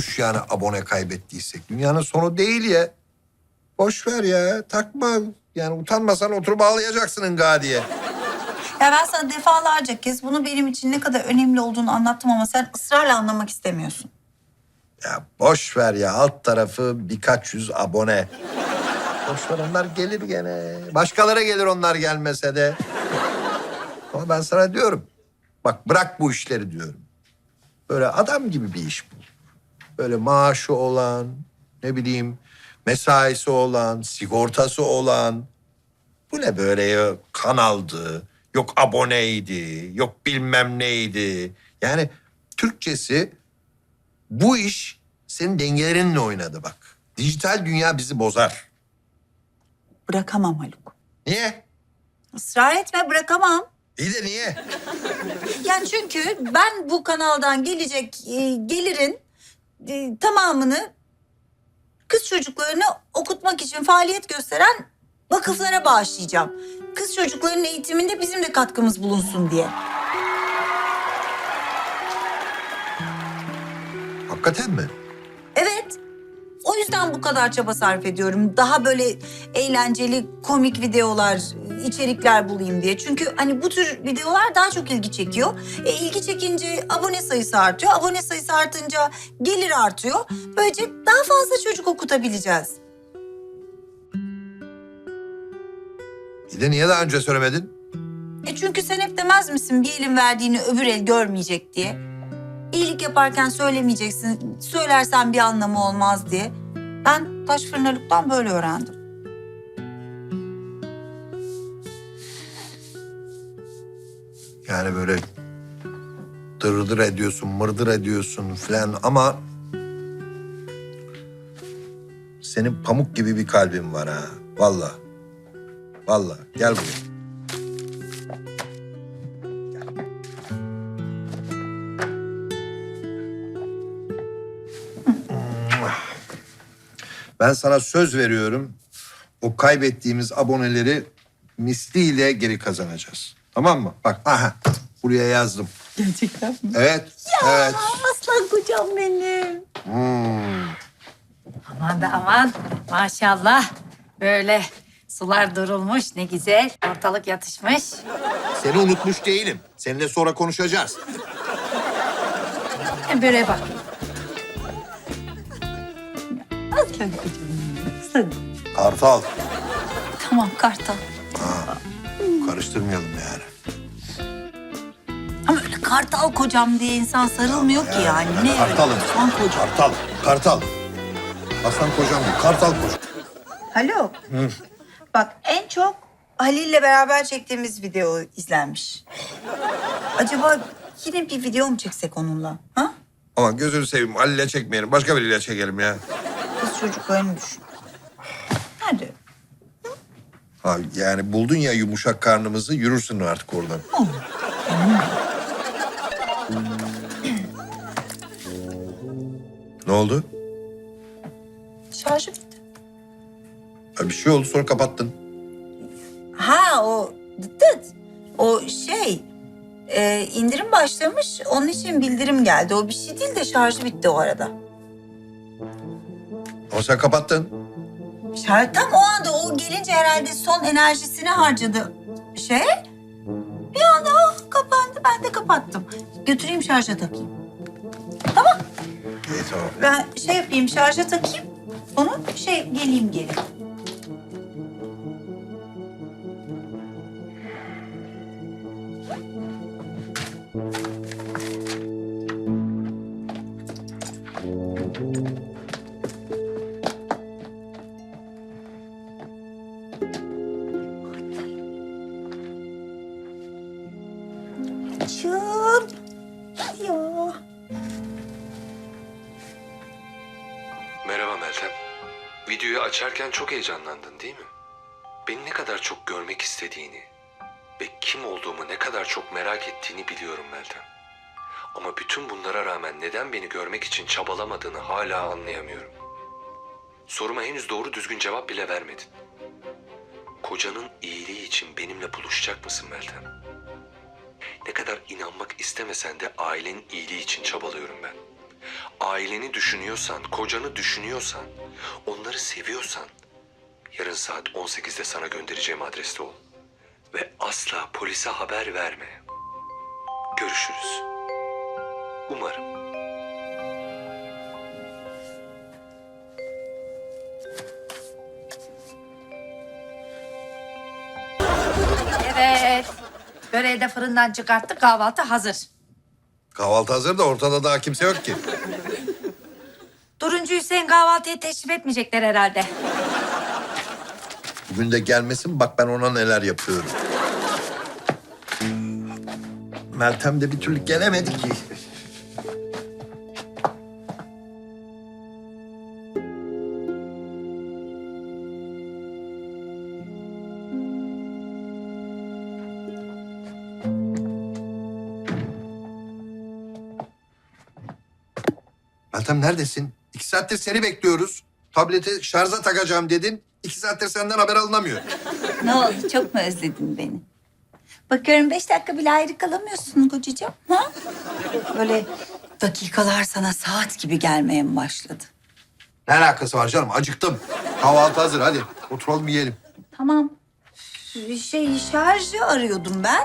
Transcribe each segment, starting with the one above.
olmuş yani abone kaybettiysek. Dünyanın sonu değil ya. Boş ver ya takma. Yani utanmasan oturup ağlayacaksın ınga diye. Ya ben sana defalarca kez bunu benim için ne kadar önemli olduğunu anlattım ama sen ısrarla anlamak istemiyorsun. Ya boş ver ya alt tarafı birkaç yüz abone. Boş ver onlar gelir gene. Başkaları gelir onlar gelmese de. Ama ben sana diyorum. Bak bırak bu işleri diyorum. Böyle adam gibi bir iş bu. Böyle maaşı olan, ne bileyim mesaisi olan, sigortası olan. Bu ne böyle ya kanaldı, yok aboneydi, yok bilmem neydi. Yani Türkçesi bu iş senin dengelerinle oynadı bak. Dijital dünya bizi bozar. Bırakamam Haluk. Niye? Israr etme bırakamam. İyi de niye? Yani çünkü ben bu kanaldan gelecek e, gelirin e, tamamını kız çocuklarını okutmak için faaliyet gösteren vakıflara bağışlayacağım. Kız çocuklarının eğitiminde bizim de katkımız bulunsun diye. Hakikaten mi? Evet. O yüzden bu kadar çaba sarf ediyorum. Daha böyle eğlenceli, komik videolar, içerikler bulayım diye. Çünkü hani bu tür videolar daha çok ilgi çekiyor. E, ilgi çekince abone sayısı artıyor. Abone sayısı artınca gelir artıyor. Böylece daha fazla çocuk okutabileceğiz. İyi de niye daha önce söylemedin? E çünkü sen hep demez misin bir elin verdiğini öbür el görmeyecek diye. İyilik yaparken söylemeyeceksin, söylersen bir anlamı olmaz diye. Ben taş fırınlarlıktan böyle öğrendim. Yani böyle dırdır ediyorsun, mırdır ediyorsun falan ama... Senin pamuk gibi bir kalbin var ha. Vallahi. Vallahi. Gel buraya. Ben sana söz veriyorum. O kaybettiğimiz aboneleri misliyle geri kazanacağız. Tamam mı? Bak aha buraya yazdım. Gerçekten mi? Evet. Evet. Aslan kocam benim. Hmm. Aman da aman maşallah. Böyle sular durulmuş ne güzel. Ortalık yatışmış. Seni unutmuş değilim. Seninle sonra konuşacağız. Ben böreğe bak. Aslan kocam benim. Aslan. Kartal. Tamam Kartal. Karıştırmayalım yani. Ama öyle Kartal kocam diye insan sarılmıyor ki yani. Ne Kartalım. öyle Aslan kocam. Kartal. Kartal. Aslan kocam değil. Kartal kocam. Alo. Bak en çok Halil'le beraber çektiğimiz video izlenmiş. Acaba yine bir video mu çeksek onunla? Ha? Ama gözünü seveyim Halil'e çekmeyelim. Başka biriyle çekelim ya. Kız çocuklarını düşün. Ha, yani buldun ya yumuşak karnımızı yürürsün artık oradan. ne oldu? Şarjı bitti. Ha, bir şey oldu sonra kapattın. Ha o dıt dıt. O şey e, indirim başlamış onun için bildirim geldi. O bir şey değil de şarjı bitti o arada. Ama sen kapattın. Şarj tam o anda o gelince herhalde son enerjisini harcadı şey. Bir anda oh, kapandı ben de kapattım. Götüreyim şarja takayım. İyi tamam. Ben şey yapayım şarja takayım. Onu şey geleyim geri. Merhaba Meltem. Videoyu açarken çok heyecanlandın değil mi? Beni ne kadar çok görmek istediğini ve kim olduğumu ne kadar çok merak ettiğini biliyorum Meltem. Ama bütün bunlara rağmen neden beni görmek için çabalamadığını hala anlayamıyorum. Soruma henüz doğru düzgün cevap bile vermedin. Kocanın iyiliği için benimle buluşacak mısın Meltem? Ne kadar inanmak istemesen de ailenin iyiliği için çabalıyorum ben. aileni düşünüyorsan, kocanı düşünüyorsan, onları seviyorsan yarın saat 18'de sana göndereceğim adreste ol. Ve asla polise haber verme. Görüşürüz. Umarım. Böreği de fırından çıkarttık. Kahvaltı hazır. Kahvaltı hazır da ortada daha kimse yok ki. Duruncu Hüseyin kahvaltıya teşrif etmeyecekler herhalde. Bugün de gelmesin bak ben ona neler yapıyorum. Meltem de bir türlü gelemedi ki. Meltem neredesin? İki saattir seni bekliyoruz. Tableti şarja takacağım dedin. İki saattir senden haber alınamıyor. Ne oldu çok mu özledin beni? Bakıyorum beş dakika bile ayrı kalamıyorsun kocacığım. Ha? Böyle dakikalar sana saat gibi gelmeye mi başladı? Ne alakası var canım? Acıktım. Kahvaltı hazır hadi. Oturalım yiyelim. Tamam. Bir Şey şarjı arıyordum ben.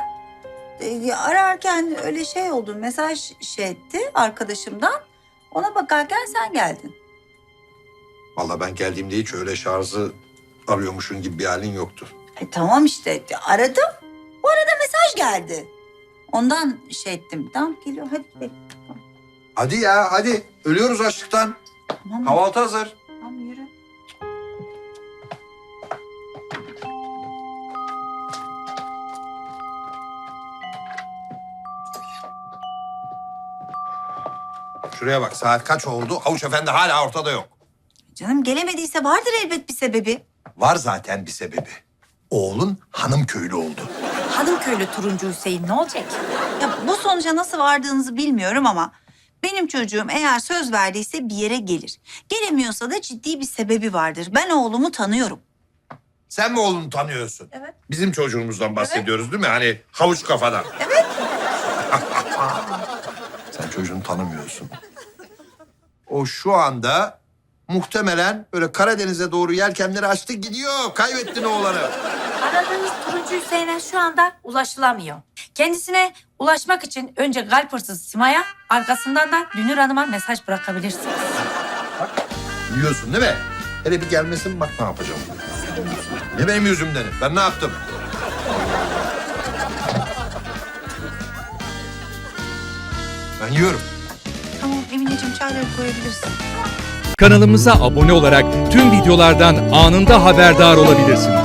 Ee, ararken öyle şey oldu. Mesaj şey etti arkadaşımdan. Ona bakarken sen geldin. Vallahi ben geldiğimde hiç öyle şarjı arıyormuşun gibi bir halin yoktu. E, tamam işte aradım. Bu arada mesaj geldi. Ondan şey ettim. Tamam geliyor hadi bekle. Hadi ya hadi. Ölüyoruz açlıktan. tamam, Kahvaltı hazır. Şuraya bak saat kaç oldu? Havuç efendi hala ortada yok. Canım gelemediyse vardır elbet bir sebebi. Var zaten bir sebebi. Oğlun hanım köylü oldu. Hadımköylü Turuncu Hüseyin ne olacak? Ya bu sonuca nasıl vardığınızı bilmiyorum ama benim çocuğum eğer söz verdiyse bir yere gelir. Gelemiyorsa da ciddi bir sebebi vardır. Ben oğlumu tanıyorum. Sen mi oğlunu tanıyorsun? Evet. Bizim çocuğumuzdan bahsediyoruz değil mi? Hani havuç kafadan. Evet. Sen çocuğunu tanımıyorsun. O şu anda muhtemelen böyle Karadeniz'e doğru yelkenleri açtı gidiyor. Kaybettin oğlanı. Aradığınız Turuncu Hüseyin'e şu anda ulaşılamıyor. Kendisine ulaşmak için önce kalp hırsızı Sima'ya, arkasından da Dünür Hanım'a mesaj bırakabilirsiniz. Biliyorsun değil mi? Hele bir gelmesin bak ne yapacağım. Ne benim yüzümden? Ben ne yaptım? Ben yiyorum. Emineciğim çayları koyabilirsin. Kanalımıza abone olarak tüm videolardan anında haberdar olabilirsiniz.